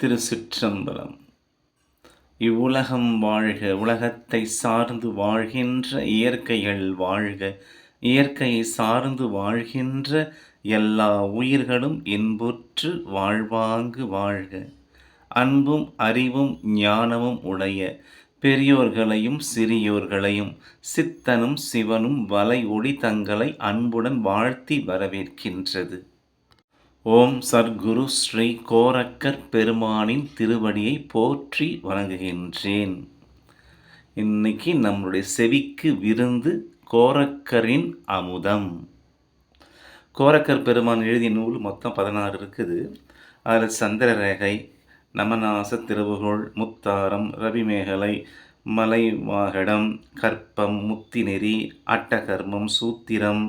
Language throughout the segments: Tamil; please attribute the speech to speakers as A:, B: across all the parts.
A: திருச்சிற்றம்பலம். இவ்வுலகம் வாழ்க உலகத்தை சார்ந்து வாழ்கின்ற இயற்கைகள் வாழ்க இயற்கையை சார்ந்து வாழ்கின்ற எல்லா உயிர்களும் இன்புற்று வாழ்வாங்கு வாழ்க. அன்பும் அறிவும் ஞானமும் உடைய பெரியோர்களையும் சிறியோர்களையும் சித்தனும் சிவனும் வலை ஒளி தங்களை அன்புடன் வாழ்த்தி வரவேற்கின்றது. ஓம் சர்க்குரு ஸ்ரீ கோரக்கர் பெருமானின் திருவடியை போற்றி வணங்குகின்றேன். இன்னைக்கு நம்மளுடைய செவிக்கு விருந்து கோரக்கரின் அமுதம். கோரக்கர் பெருமான் எழுதிய நூல் மொத்தம் பதினாறு இருக்குது. அதில் சந்திரரேகை நமநாச திருவுகோள் முத்தாரம் ரவிமேகலை மலைவாகடம் கற்பம் முத்திநெறி அட்டகர்மம் சூத்திரம்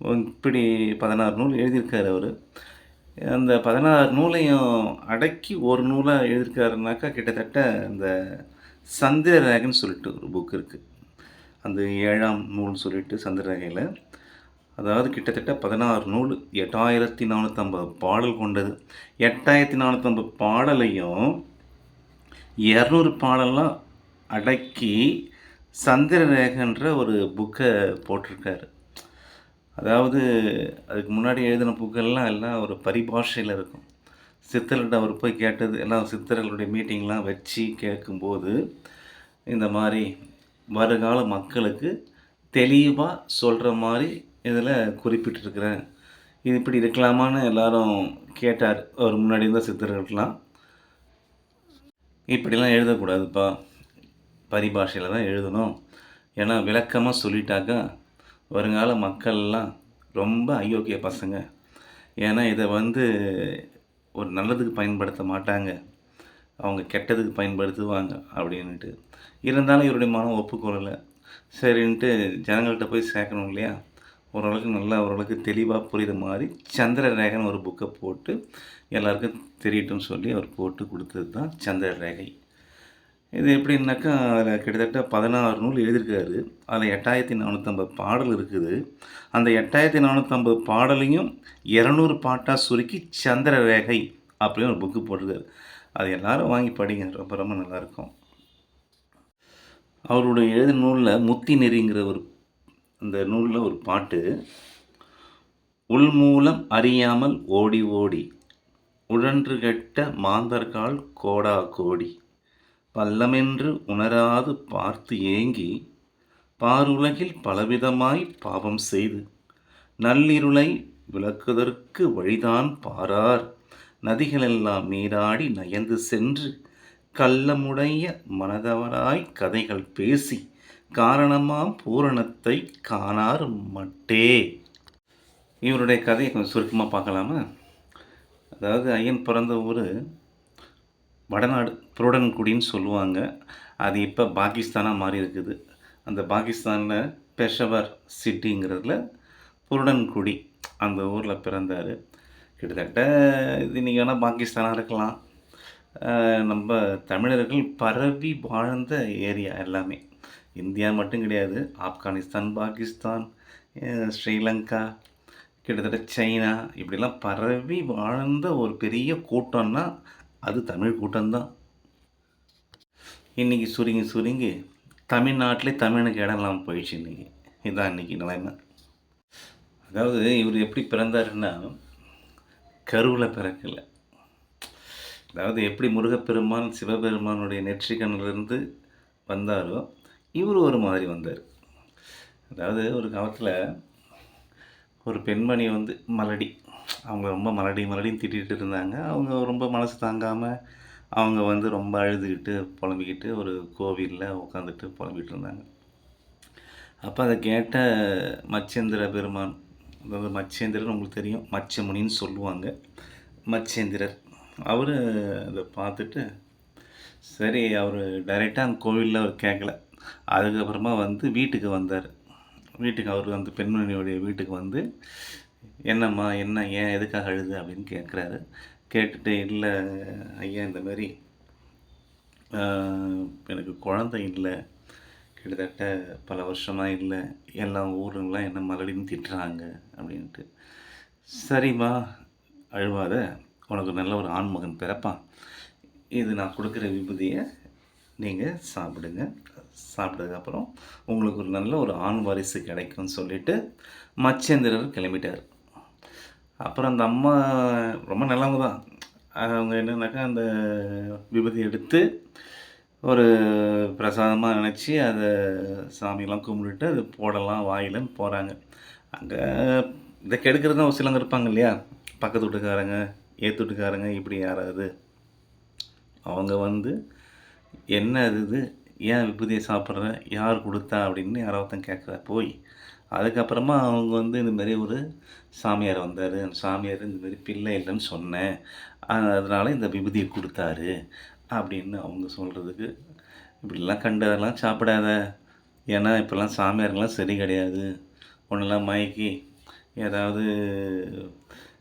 A: இப்படி பதினாறு நூல் எழுதியிருக்காரு அவர். அந்த பதினாறு நூலையும் அடக்கி ஒரு நூலாக எழுதியிருக்காருனாக்கா கிட்டத்தட்ட அந்த சந்திரரேகன்னு சொல்லிட்டு ஒரு புக் இருக்குது அந்த ஏழாம் நூல்னு சொல்லிட்டு சந்திரரேகையில். அதாவது கிட்டத்தட்ட பதினாறு நூல் எட்டாயிரத்தி நானூற்றம்பது பாடல் கொண்டது. எட்டாயிரத்தி நானூற்றம்பது பாடலையும் இரநூறு பாடலாம் அடக்கி சந்திரரேகன்ற ஒரு புக்கை போட்டிருக்காரு. அதாவது அதுக்கு முன்னாடி எழுதின புக்கெல்லாம் எல்லாம் ஒரு பரிபாஷையில் இருக்கும். சித்தர்கிட்ட அவர் போய் கேட்டது எல்லாம் சித்தர்களுடைய மீட்டிங்லாம் வச்சு கேட்கும்போது இந்த மாதிரி வருகால மக்களுக்கு தெளிவாக சொல்கிற மாதிரி இதில் குறிப்பிட்டிருக்கிறேன். இது இப்படி இருக்கலாமான்னு எல்லாரும் கேட்டார். அவர் முன்னாடி இருந்த சித்தர்கள்லாம். இப்படிலாம் எழுதக்கூடாதுப்பா. பரிபாஷையில் தான் எழுதணும். ஏன்னா விளக்கமாக சொல்லிட்டாக்கா வருங்கால மக்கள்லாம் ரொம்ப அயோக்கிய பசங்க. ஏன்னா இதை வந்து ஒரு நல்லதுக்கு பயன்படுத்த மாட்டாங்க. அவங்க கெட்டதுக்கு பயன்படுத்துவாங்க அப்படின்ட்டு இருந்தாலும் இவருடைய மனம் ஒப்புக்கொள்ளலை. சரின்ட்டு ஜனங்கள்கிட்ட போய் சேர்க்கணும் இல்லையா? ஓரளவுக்கு நல்லா ஓரளவுக்கு தெளிவாக புரியுற மாதிரி சந்திரரேகன் ஒரு புக்கை போட்டு எல்லாருக்கும் தெரியட்டும்னு சொல்லி அவர் போட்டு கொடுத்தது தான் சந்திர ரேகை இது எப்படின்னாக்கா அதில் கிட்டத்தட்ட பதினாறு நூல் எழுதியிருக்காரு. அதில் எட்டாயிரத்தி நானூற்றம்பது பாடல் இருக்குது. அந்த எட்டாயிரத்தி நானூற்றம்பது பாடலையும் இரநூறு பாட்டாக சுருக்கி சந்திர ரேகை அப்படின்னு ஒரு புக்கு போட்டிருக்காரு. அது எல்லாரும் வாங்கி படிங்க. ரொம்ப ரொம்ப நல்லாயிருக்கும். அவருடைய எழுத நூலில் முத்தி நெறிங்கிற ஒரு அந்த நூலில் ஒரு பாட்டு உள்மூலம் அறியாமல் ஓடி ஓடி உழன்று கெட்ட மாந்தர்கால் கோடா கோடி பல்லமென்று உணராது பார்த்து ஏங்கி பாருலகில் பலவிதமாய் பாவம் செய்து நள்ளிருளை விளக்குதற்கு வழிதான் பாரார். நதிகளெல்லாம் நீராடி நயந்து சென்று கள்ளமுடைய மனதவராய் கதைகள் பேசி காரணமாம் பூரணத்தை காணார் மட்டே. இவருடைய கதையை கொஞ்சம் சுருக்கமாக பார்க்கலாமா? அதாவது ஐயன் பிறந்த ஊர் வடநாடு. புருடன்குடின்னு சொல்லுவாங்க. அது இப்போ பாகிஸ்தானாக மாறி இருக்குது. அந்த பாகிஸ்தானில் பெஷவர் சிட்டிங்கிறதுல புருடன்குடி அந்த ஊரில் பிறந்தார். கிட்டத்தட்ட இது நீங்கள் வேணால் பாகிஸ்தானாக இருக்கலாம். நம்ம தமிழர்கள் பரவி வாழ்ந்த ஏரியா எல்லாமே. இந்தியா மட்டும் கிடையாது. ஆப்கானிஸ்தான் பாகிஸ்தான் ஸ்ரீலங்கா கிட்டத்தட்ட சைனா இப்படிலாம் பரவி வாழ்ந்த ஒரு பெரிய கூட்டம்னா அது தமிழ் கூட்டம்தான். இன்றைக்கி சுருங்கி சுருங்கி தமிழ்நாட்டிலே தமிழனுக்கு இடம் இல்லாமல் போயிடுச்சு இன்றைக்கி இதுதான் இன்றைக்கி நிலைமை. அதாவது இவர் எப்படி பிறந்தாருன்னா கருவில் பிறக்கலை. அதாவது எப்படி முருகப்பெருமான் சிவபெருமானுடைய நெற்றிக்கண்ணிலிருந்து வந்தாரோ இவர் ஒரு மாதிரி வந்தார். அதாவது ஒரு காலத்தில் ஒரு பெண்மணி வந்து மலடி. அவங்க ரொம்ப மலடி மலடின்னு திட்டிகிட்டு இருந்தாங்க. அவங்க ரொம்ப மனசு தாங்காமல் அவங்க வந்து ரொம்ப அழுதுகிட்டு புலம்பிக்கிட்டு ஒரு கோவிலில் உட்காந்துட்டு புலம்பிகிட்டு இருந்தாங்க அப்போ அதை கேட்ட மச்சேந்திர பெருமான் அதாவது மச்சேந்திரன் உங்களுக்கு தெரியும் மச்சமுனின்னு சொல்லுவாங்க. மச்சேந்திரர். அவர் அதை பார்த்துட்டு சரி அவர் டைரெக்டாக அந்த கோவிலில் அவர் கேட்கல அதுக்கப்புறமா வந்து வீட்டுக்கு வந்தார். வீட்டுக்கு அவர் அந்த பெண்மணியுடைய வீட்டுக்கு வந்து என்னம்மா என்ன ஏன் எதுக்காக அழுது அப்படின்னு கேட்குறாரு கேட்டுட்டு இல்லை ஐயா இந்த மாதிரி. எனக்கு குழந்தை இல்லை. கிட்டத்தட்ட பல வருஷமாக இல்லை. எல்லா ஊருங்களாம் என்ன மறுபடியும் திட்டுறாங்க அப்படின்ட்டு. சரிம்மா அழுவாத. உனக்கு நல்ல ஒரு ஆண்மகன் பிறப்பான். இது நான் கொடுக்குற விபூதியை நீங்கள் சாப்பிடுங்க. சாப்பிட்டதுக்கப்புறம் உங்களுக்கு ஒரு நல்ல ஒரு ஆண் வாரிசு கிடைக்கும்னு சொல்லிட்டு மச்சேந்திரர் கிளம்பிட்டார். அப்புறம் அந்த அம்மா ரொம்ப நல்லவங்க தான் அவங்க என்னன்னாக்கா அந்த விபூதி எடுத்து ஒரு பிரசாதமாக நினச்சி அதை சாமியெல்லாம் கும்பிட்டுட்டு அது போடலாம் வாயிலன்னு போகிறாங்க அங்கே இதை கெடுக்கிறது ஒரு சிலங்க இருப்பாங்க இல்லையா? பக்கத்து வீட்டுக்காரங்க ஏற்று வீட்டுக்காரங்க இப்படி யாராவது. அவங்க வந்து என்ன இது? ஏன் விபூதியை சாப்பிட்ற? யார் கொடுத்தா? அப்படின்னு யாராவது கேட்குற. போய் அதுக்கப்புறமா அவங்க வந்து இந்தமாரி ஒரு சாமியார் வந்தார். அந்த சாமியார் இந்தமாரி பிள்ளை இல்லைன்னு சொன்னேன். அதனால் இந்த விபூதியை கொடுத்தாரு அப்படின்னு அவங்க சொல்கிறதுக்கு இப்படிலாம் கண்டதெல்லாம் சாப்பிடாத. ஏன்னா இப்போல்லாம் சாமியாருங்கெல்லாம் சரி கிடையாது. ஒன்றெல்லாம் மயக்கி ஏதாவது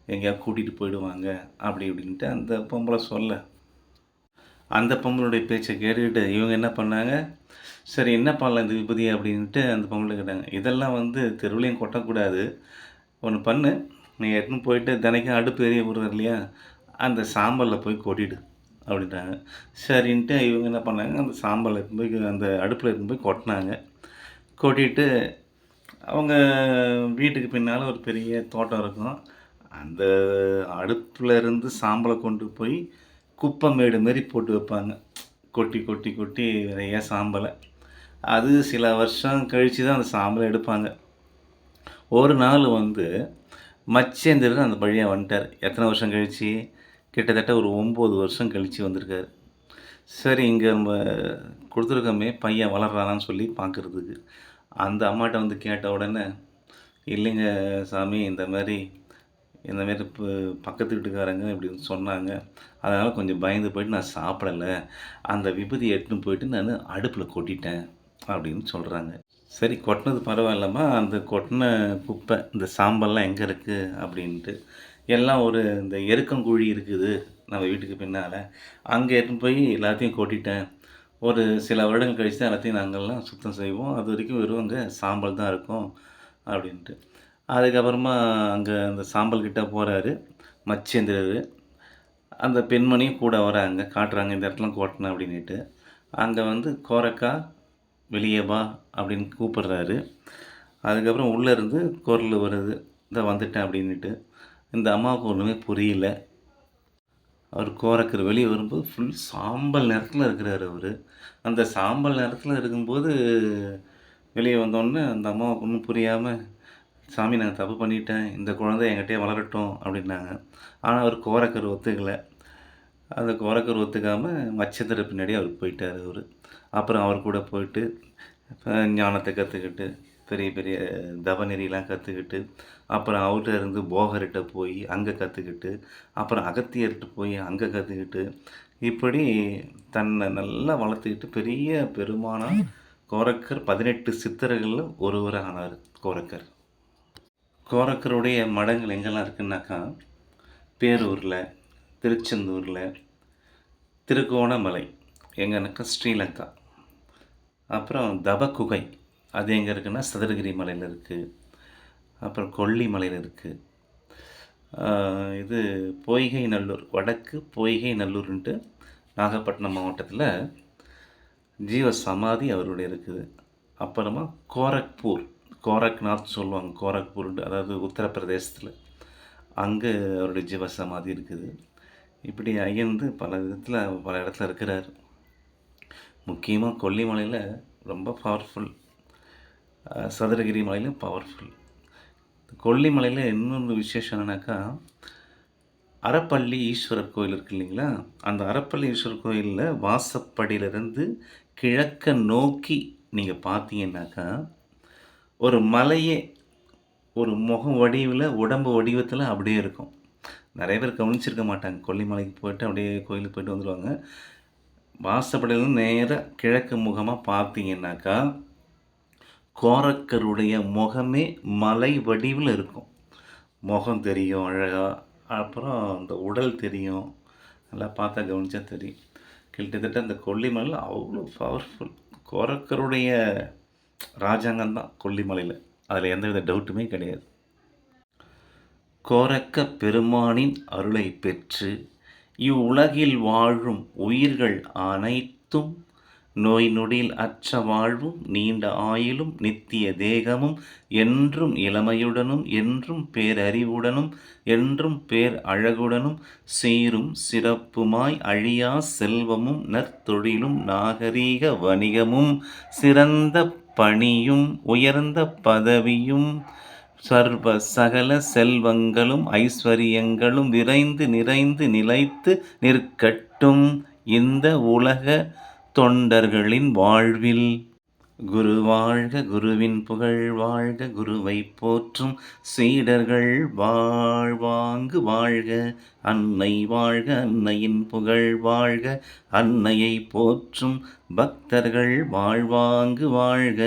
A: எங்கேயாவது கூட்டிகிட்டு போயிடுவாங்க. அப்படி இப்படின்ட்டு அந்த பொம்பளை சொல்ல அந்த பொம்பளுடைய பேச்சை கேட்டுக்கிட்டு இவங்க என்ன பண்ணாங்க? சரி என்ன பண்ணலாம் இந்த விபதி அப்படின்ட்டு அந்த பொம்பளை கேட்டாங்க. இதெல்லாம் வந்து தெருவிலையும் கொட்டக்கூடாது. ஒன்று பண்ணு. நீ எட்டுன்னு போயிட்டு தினைக்கும் அடுப்பு எரிய விடுறாரு இல்லையா? அந்த சாம்பலில் போய் கொட்டிடு அப்படின்றாங்க சரின்ட்டு இவங்க என்ன பண்ணாங்க? அந்த சாம்பலில் போய் அந்த அடுப்பில் இருந்து போய் கொட்டினாங்க. கொட்டிட்டு அவங்க வீட்டுக்கு பின்னால் ஒரு பெரிய தோட்டம் இருக்கும். அந்த அடுப்பில் இருந்து சாம்பலை கொண்டு போய் குப்பை மேடு மாரி போட்டு வைப்பாங்க. கொட்டி கொட்டி கொட்டி நிறைய சாம்பலை. அது சில வருஷம் கழித்து தான் அந்த சாம்பலை எடுப்பாங்க. ஒரு நாள் வந்து மச்சேந்திரன் அந்த வழியாக வந்துட்டார். எத்தனை வருஷம் கழித்து கிட்டத்தட்ட ஒரு ஒம்பது வருஷம் கழித்து வந்திருக்காரு. சரி இங்கே நம்ம கொடுத்துருக்கோமே பையன் வளர்றானான்னு சொல்லி பார்க்குறதுக்கு. அந்த அம்மாட்ட வந்து கேட்ட உடனே இல்லைங்க சாமி இந்த மாதிரி இந்த இப்போ பக்கத்து வீட்டுக்காரங்க இப்படின்னு சொன்னாங்க. அதனால் கொஞ்சம் பயந்து போயிட்டு நான் சாப்பிடலை. அந்த விபூதி எடுத்துன்னு போயிட்டு நான் அடுப்பில் கொட்டிட்டேன் அப்படின்னு சொல்கிறாங்க சரி கொட்டினது பரவாயில்லம்மா. அந்த கொட்டின குப்பை இந்த சாம்பல்லாம் எங்கே இருக்குது அப்படின்ட்டு. எல்லாம் ஒரு இந்த எருக்கங்குழி இருக்குது நம்ம வீட்டுக்கு பின்னால். அங்கே எடுத்துன்னு போய் எல்லாத்தையும் கொட்டிட்டேன். ஒரு சில வருடங்கள் கழிச்சு தான் எல்லாத்தையும் நாங்கள்லாம் சுத்தம் செய்வோம். அது வரைக்கும் வெறும் அங்கே சாம்பல் தான் இருக்கும். அப்படின்ட்டு. அதுக்கப்புறமா அங்கே அந்த சாம்பல் கிட்ட போகிறாரு மச்சேந்திரர். அந்த பெண்மணியும் கூட வராங்க காட்டுறாங்க இந்த இடத்துல கோட்டின அப்படின்ட்டு அங்கே வந்து கோரக்கா வெளியே வா அப்படின்னு கூப்பிடுறாரு. அதுக்கப்புறம் உள்ளே இருந்து குரல் வருது இந்த வந்துட்டேன் அப்படின்ட்டு இந்த அம்மாவுக்கு ஒன்றுமே புரியல. அவர் கோரக்கர் வெளியே வரும்போது ஃபுல் சாம்பல் நேரத்தில் இருக்கிறார் அவர். அந்த சாம்பல் நேரத்தில் இருக்கும்போது வெளியே வந்தோடனே அந்த அம்மாவுக்கு ஒன்றும் புரியாமல் சாமி நான் தப்பு பண்ணிட்டேன் இந்த குழந்தை என்கிட்டயே வளரட்டும் அப்படின்னாங்க. ஆனால் அவர் கோரக்கர் ஒத்துக்கலை. அந்த கோரக்கர் ஒத்துக்காமல் மச்சத்திர பின்னாடி அவர் போயிட்டார் அவர். அப்புறம் அவர் கூட போயிட்டு ஞானத்தை கற்றுக்கிட்டு பெரிய பெரிய தவநெறிலாம் கற்றுக்கிட்டு அப்புறம் அவர்கிட்ட இருந்து போகர்கிட்ட போய் அங்கே கற்றுக்கிட்டு அப்புறம் அகத்தியர்கிட்ட போய் அங்கே கற்றுக்கிட்டு இப்படி தன்னை நல்லா வளர்த்துக்கிட்டு பெரிய பெருமானா கோரக்கர் பதினெட்டு சித்தர்களில் ஒருவர் ஆனார் கோரக்கர். கோரக்கருடைய மடங்கள் எங்கெல்லாம் இருக்குன்னாக்கா பேரூரில் திருச்செந்தூரில் திருகோணமலை எங்கன்னாக்கா ஸ்ரீலங்கா. அப்புறம் தவக்குகை அது எங்கே இருக்குன்னா சதுரகிரி மலையில் இருக்குது அப்புறம் கொல்லிமலையில் இருக்குது இது பொய்கை நல்லூர் வடக்கு பொய்கை நல்லூர்ன்ட்டு நாகப்பட்டினம் மாவட்டத்தில் ஜீவ சமாதி அவருடைய இருக்குது. அப்புறமா கோரக்பூர் கோரக்நாத் சொல்லுவாங்க கோரக்பூர்ன்ட்டு அதாவது உத்தரப்பிரதேசத்தில். அங்கே அவருடைய ஜீவ சமாதி இருக்குது. இப்படி ஐயந்து பல விதத்தில் பல இடத்துல இருக்கிறார். முக்கியமாக கொல்லிமலையில் ரொம்ப பவர்ஃபுல் சதுரகிரி மலையிலும் பவர்ஃபுல் கொல்லிமலையில் இன்னொன்று விசேஷம் என்னன்னாக்கா அறப்பள்ளி ஈஸ்வரர் கோயில் இருக்கு இல்லைங்களா? அந்த அறப்பள்ளி ஈஸ்வரர் கோயிலில் வாசப்படியிலிருந்து கிழக்க நோக்கி நீங்கள் பார்த்தீங்கன்னாக்கா ஒரு மலையே ஒரு முகம் வடிவில் உடம்பு வடிவத்தில் அப்படியே இருக்கும். நிறைய பேர் கவனிச்சிருக்க மாட்டாங்க. கொல்லிமலைக்கு போயிட்டு அப்படியே கோயிலுக்கு போயிட்டு வந்துடுவாங்க வாசப்படையிலேருந்து நேராக கிழக்கு முகமாக பார்த்தீங்கன்னாக்கா கோரக்கருடைய முகமே மலை வடிவில் இருக்கும். முகம் தெரியும் அழகாக அப்புறம் அந்த உடல் தெரியும். நல்லா பார்த்தா கவனிச்சா தெரியும். கிட்டத்தட்ட அந்த கொல்லிமலையில் அவ்வளோ பவர்ஃபுல் கோரக்கருடைய ராஜாங்கம் தான் கொல்லிமலையில். அதில் எந்தவித டவுட்டுமே கிடையாது. கோரக்க பெருமானின் அருளை பெற்று இவ்வுலகில் வாழும் உயிர்கள் அனைத்தும் நோய் நொடியில் அற்ற வாழ்வும் நீண்ட ஆயிலும் நித்திய தேகமும் என்றும் இளமையுடனும் என்றும் பேரறிவுடனும் என்றும் பேர் அழகுடனும் சீரும் சிறப்புமாய் அழியா செல்வமும் நற்தொழிலும் நாகரீக வணிகமும் சிறந்த பணியும் உயர்ந்த பதவியும் சர்வ சகல செல்வங்களும் ஐஸ்வர்யங்களும் விரைந்து நிறைந்து நிலைத்து நிற்கட்டும் இந்த உலக தொண்டர்களின் வாழ்வில். குரு வாழ்க குருவின் புகழ் வாழ்க குருவை போற்றும் சீடர்கள். வாழ்வாங்கு வாழ்க அன்னை வாழ்க அன்னையின் புகழ் வாழ்க அன்னையை போற்றும் பக்தர்கள். வாழ்வாங்கு வாழ்க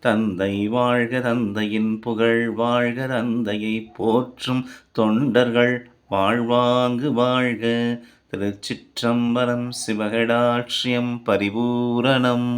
A: தந்தை வாழ்க தந்தையின் புகழ் வாழ்க தந்தையை போற்றும் தொண்டர்கள். வாழ்வாங்கு வாழ்க திருச்சிற்றம்பரம் சிவகடாட்சியம் பரிபூரணம்.